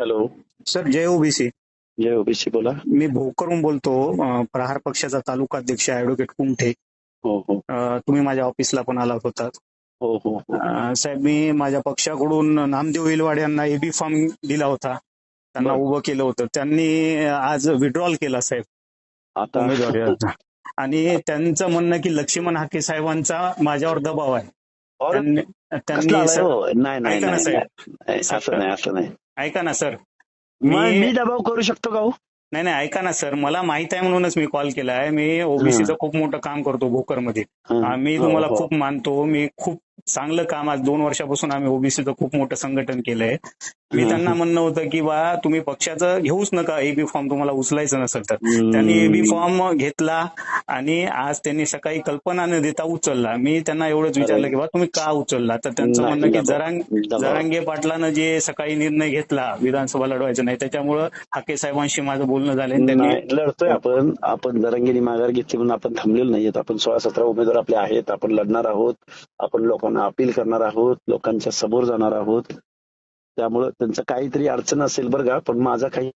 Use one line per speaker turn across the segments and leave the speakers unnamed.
Hello.
Sir जय OBC.
जय OBC बोला.
मी भोकरून बोलतो प्रहार पक्षाचा तालुका अध्यक्ष ऍडव्होकेट कुमठे.
हो हो.
तुम्ही माझ्या ऑफिसला पण आला होतात
हो हो.
साहेब मी माझ्या पक्षाकडून नामदेव इलवाड यांना एबी फॉर्म दिला होता. त्यांना. उभं केलं होतं. त्यांनी आज विड्रॉल केला साहेब.
आता?
उमेदवारी. आणि त्यांचं म्हणणं की लक्ष्मण हाके साहेबांचा माझ्यावर दबाव आहे. त्यांनी सर-
हो? नाही नाही
ऐका ना
नाही
साहेब.
नाही. असं नाही असं नाही
ऐका ना सर
मग
मी
मी दबाव करू शकतो का हो
नाही नाही ऐका ना सर मला माहीत आहे म्हणूनच मी कॉल केला आहे मी ओबीसीचं खूप मोठं काम करतो भोकरमध्ये
हं.
मी
हो,
तुम्हाला
हो.
खूप मानतो मी खूप चांगलं काम आज दोन वर्षापासून आम्ही ओबीसीचं खूप मोठं संघटन केलंय मी त्यांना. म्हणणं होतं की बा तुम्ही पक्षाचं घेऊच नका. एबी फॉर्म तुम्हाला उचलायचं नसेल तर. त्यांनी एबी फॉर्म घेतला आणि आज त्यांनी सकाळी कल्पना न देता उचलला. मी त्यांना एवढंच विचारलं की बा तुम्ही का उचलला? तर त्यांचं म्हणणं की जरांग. जरांगे पाटलानं जे सकाळी निर्णय घेतला विधानसभा लढवायचं नाही त्याच्यामुळं हाके साहेबांशी माझं बोलणं झालं त्यांनी
लढतोय आपण. आपण जरंगीनी माघार घेतली म्हणून आपण थांबलेलो नाहीयेत. आपण सोळा सतरा उमेदवार आपले आहेत. आपण लढणार आहोत. आपण लोकांना अपील करणार आहोत. लोकांच्या समोर जाणार आहोत. त्यामुळं त्यांचं काहीतरी अडचण असेल बरं का पण माझा काही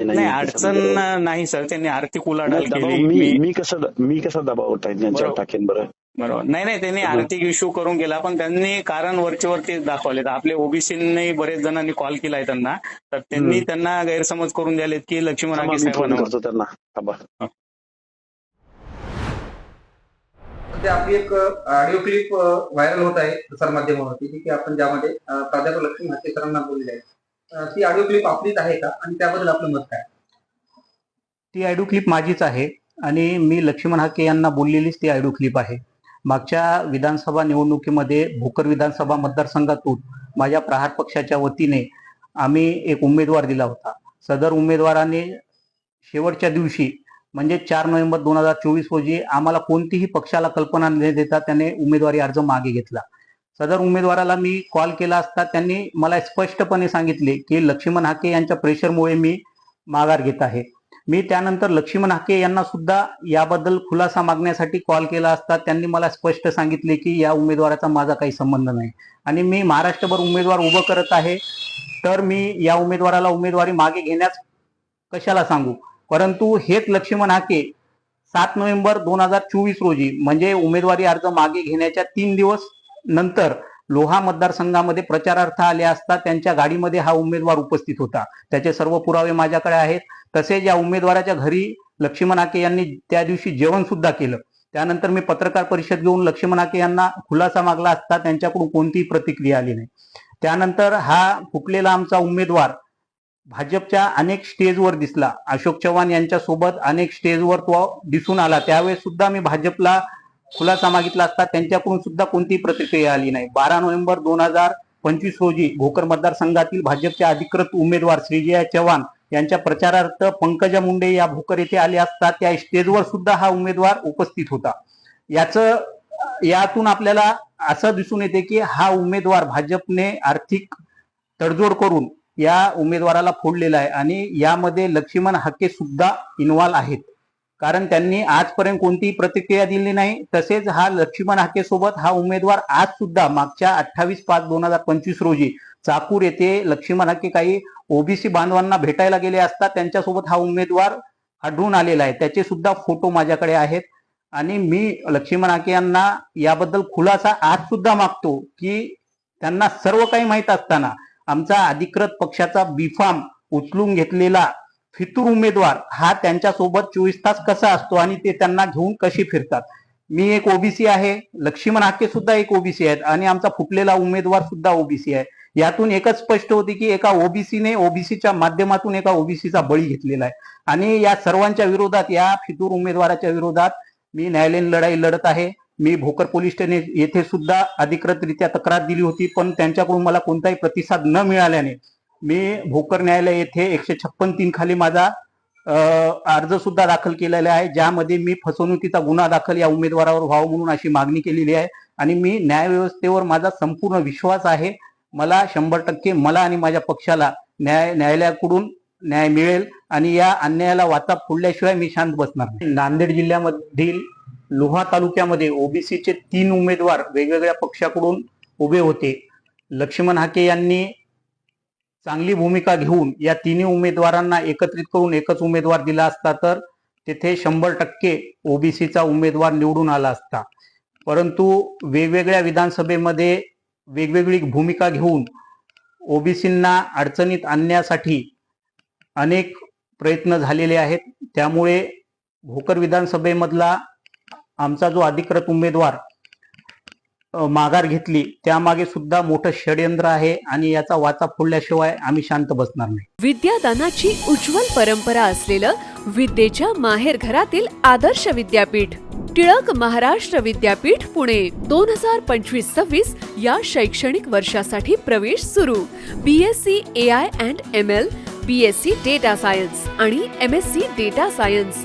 नाही अडचण नाही सर त्यांनी आर्थिक उलाढाल केली
मी
मी-
कसं मी कसा दबाव त्यांच्यावर
बरोबर.
टाकेन बरं?
बरोबर. नाही नाही त्यांनी. आर्थिक इश्यू करून गेला पण त्यांनी कारण वरचे वरती दाखवले आपले ओबीसीने बरेच जणांनी कॉल केलाय त्यांना. तर त्यांनी. त्यांना गैरसमज करून द्यालेत की लक्ष्मण
थांबा,
हाके
मी फोन
साहेबांना
करतो त्यांना थांबा
सध्या आपली एक ऑडिओ क्लिप व्हायरल होत आहे प्रसारमाध्यमावरती जी की आपण ज्यामध्ये प्राध्यापक लक्ष्मी हाके बोलली बोलले आहे. ती ऑडिओ क्लिप आपलीच आहे का? आणि त्याबद्दल आपलं मत काय?
ती ऑडिओ क्लिप माझीच आहे आणि मी लक्ष्मण हाके यांना बोललेलीच ती ऑडिओ क्लिप आहे. मागच्या विधानसभा निवडणुकीमध्ये भोकर विधानसभा मतदारसंघातून माझ्या प्रहार पक्षाच्या वतीने आम्ही एक उमेदवार दिला होता. सदर उमेदवाराने शेवटच्या दिवशी म्हणजे चार नोव्हेंबर दोन हजार चोवीस रोजी आम्हाला कोणतीही पक्षाला कल्पना न देता त्याने उमेदवारी अर्ज मागे घेतला. सदर उमेदवाराला मी कॉल केला असता त्यांनी मला स्पष्टपणे सांगितले की लक्ष्मण हाके यांच्या प्रेशरमुळे मी माघार घेत आहे. मी त्यानंतर लक्ष्मण हाके यांना सुद्धा याबद्दल खुलासा मागण्यासाठी कॉल केला असता त्यांनी मला स्पष्ट सांगितले की या उमेदवाराचा माझा काही संबंध नाही. आणि मी महाराष्ट्रभर उमेदवार उभं करत आहे. तर मी या उमेदवाराला उमेदवारी मागे घेण्यास कशाला सांगू? परंतु हेच लक्ष्मण हाके सात नोव्हेंबर दोन हजार चोवीस रोजी म्हणजे उमेदवारी अर्ज मागे घेण्याच्या तीन दिवस नंतर लोहा मतदारसंघामध्ये प्रचारार्थ आले असता त्यांच्या गाडीमध्ये हा उमेदवार उपस्थित होता. त्याचे सर्व पुरावे माझ्याकडे आहेत. तसेच या उमेदवाराच्या घरी लक्ष्मण हाके यांनी त्या दिवशी जेवण सुद्धा केलं. त्यानंतर मी पत्रकार परिषद घेऊन लक्ष्मण हाके यांना खुलासा मागला असता त्यांच्याकडून कोणतीही प्रतिक्रिया आली नाही. त्यानंतर हा फुटलेला आमचा उमेदवार भाजपच्या अनेक स्टेजवर दिसला. अशोक चव्हाण यांच्या सोबत अनेक स्टेजवर तो दिसून आला. त्यावेळेस सुद्धा मी भाजपला खुलासा मागितला असता. त्यांच्याकडून सुद्धा कोणतीही प्रतिक्रिया आली नाही. बारा नोव्हेंबर दोन हजार पंचवीस रोजी भोकर मतदारसंघातील भाजपचे अधिकृत उमेदवार श्रीजया चव्हाण यांच्या प्रचारार्थ पंकजा मुंडे या भोकर येथे आले असता त्या स्टेजवर सुद्धा हा उमेदवार उपस्थित होता. याचं यातून आपल्याला असं दिसून येते की हा उमेदवार भाजपने आर्थिक तडजोड करून या उमेदवाराला फोडलेला आहे. आणि यामध्ये लक्ष्मण हाके सुद्धा इन्व्हॉल्व आहेत. कारण त्यांनी आजपर्यंत कोणतीही प्रतिक्रिया दिली नाही. तसेच हा लक्ष्मण हाके सोबत हा उमेदवार आज सुद्धा मागच्या अठ्ठावीस पाच दोन हजार पंचवीस रोजी चाकूर येथे लक्ष्मण हाके काही ओबीसी बांधवांना भेटायला गेले असता त्यांच्यासोबत हा उमेदवार आढळून आलेला आहे. त्याचे सुद्धा फोटो माझ्याकडे आहेत. आणि मी लक्ष्मण हाके यांना याबद्दल खुलासा आज सुद्धा मागतो की त्यांना सर्व काही माहीत असताना आमचा अधिकृत पक्षाचा बिफाम उचलून घेतलेला फितूर उमेदवार हा त्यांच्यासोबत चोवीस तास कसा असतो आणि ते त्यांना घेऊन कसे फिरतात? मी एक ओबीसी आहे लक्ष्मण हाके सुद्धा एक ओबीसी आहेत आणि आमचा फुटलेला उमेदवार सुद्धा ओबीसी आहे. यातून एकच स्पष्ट होते की एका ओबीसीने ओबीसीच्या माध्यमातून एका ओबीसीचा बळी घेतलेला आहे. आणि या सर्वांच्या विरोधात या फितूर उमेदवाराच्या विरोधात मी न्यायालयीन लढाई लढत आहे. मी भोकर पोलीस स्टेशन येथे सुद्धा अधिकृतरित्या तक्रार दिली होती पण त्यांच्याकडून मला कोणताही प्रतिसाद न मिळाल्याने मी भोकर न्यायालय येथे एकशे छप्पन तीन खाली माझा अर्ज सुद्धा दाखल केलेला आहे ज्यामध्ये मी फसवणुकीचा गुन्हा दाखल या उमेदवारावर व्हावा म्हणून अशी मागणी केलेली आहे आणि मी न्यायव्यवस्थेवर माझा संपूर्ण विश्वास आहे. मला शंभर टक्के मला आणि माझ्या पक्षाला न्याय न्यायालयाकडून न्याय मिळेल आणि या अन्यायाला वाचा फोडल्याशिवाय मी शांत बसणार नांदेड जिल्ह्यामधील लोहा तालुक्यामध्ये ओबीसीचे तीन उमेदवार वेगवेगळ्या पक्षाकडून उभे होते. लक्ष्मण हाके यांनी चांगली भूमिका घेऊन या तिन्ही उमेदवारांना एकत्रित करून एकच उमेदवार दिला असता तर तेथे शंभर टक्के ओबीसीचा उमेदवार निवडून आला असता. परंतु वेगवेगळ्या विधानसभेमध्ये वेगवेगळी भूमिका घेऊन ओबीसींना अडचणीत आणण्यासाठी अनेक प्रयत्न झालेले आहेत. त्यामुळे भोकर विधानसभेमधला आमचा जो अधिकृत उमेदवार माघार घेतली त्यामागे सुद्धा मोठं षडयंत्र आहे आणि याचा वाचा फोडल्याशिवाय आम्ही शांत बसणार नाही.
विद्यादानाची उज्ज्वल परंपरा असलेलं विद्येच्या माहेर घरातील आदर्श विद्यापीठ टिळक महाराष्ट्र विद्यापीठ पुणे दोन हजार पंचवीस सव्वीस या शैक्षणिक वर्षासाठी प्रवेश सुरू. B S C A I and M L B S C data science आणि M S C data science